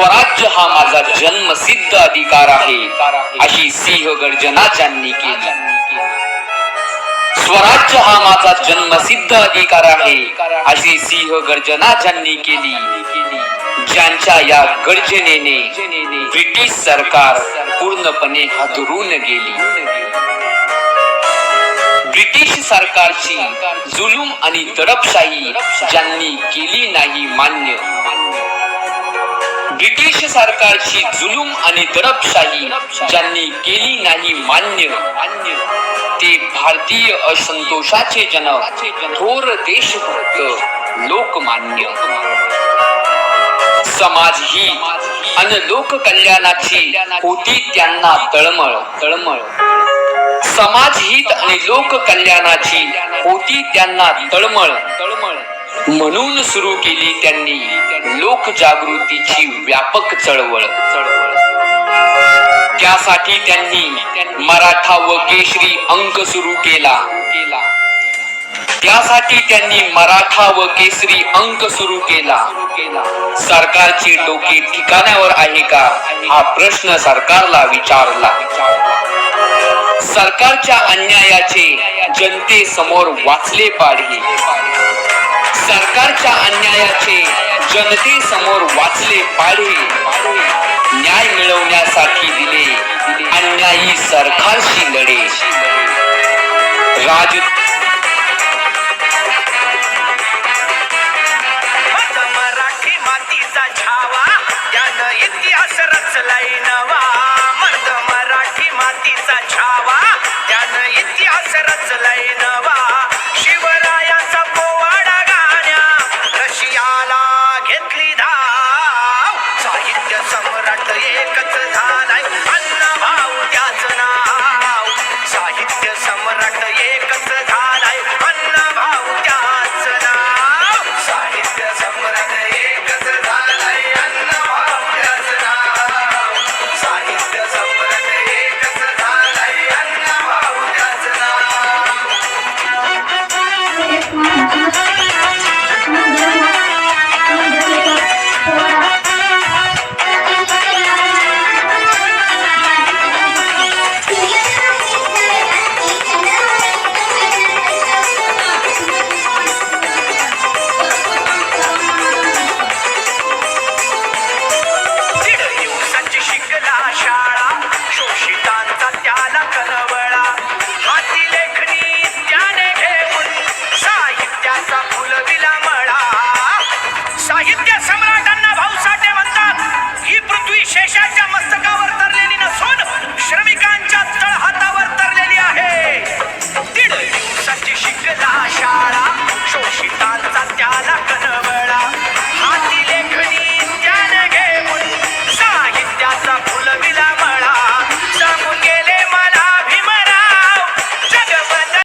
स्वराज्य हा माझा जन्मसिद्ध अधिकार आहे. अशी सिंह गर्जना ज्यांनी केली. स्वराज्य हा माझा जन्मसिद्ध अधिकार आहे. अशी सिंह गर्जना ज्यांनी केली. ज्यांच्या या गर्जनेने ब्रिटिश सरकार पूर्णपणे हादरून गेली. ब्रिटिश सरकारची जुलूम आणि दडपशाही ज्यांनी केली नाही मान्य सरकारची जुलूम आणि दडपशाही ज्यांनी केली नाही मान्य ते भारतीय असंतोषाचे जनक थोर देशभक्त लोकमान्य. समाज ही आणि लोक कल्याणाची होती त्यांना तळमळ. तळमळ समाज हित आणि लोक कल्याणाची होती त्यांना तळमळ तळमळ. म्हणून सुरू केली त्यांनी लोकजागृतीची व्यापक चळवळ. त्यासाठी त्यांनी मराठा व केशरी अंक सुरू केला. केला त्यासाठी त्यांनी मराठा व केसरी अंक सुरू केला. सरकारचे डोके ठिकाणावर आहे का? हा प्रश्न सरकारला विचारला. सरकारच्या अन्यायाचे जनतेसमोर वाचले पाडले सरकारच्या अन्यायाचे जनतेसमोर वाचले पाढे. न्याय मिळवण्यासाठी दिले अन्यायी सरकारशी लढे. राज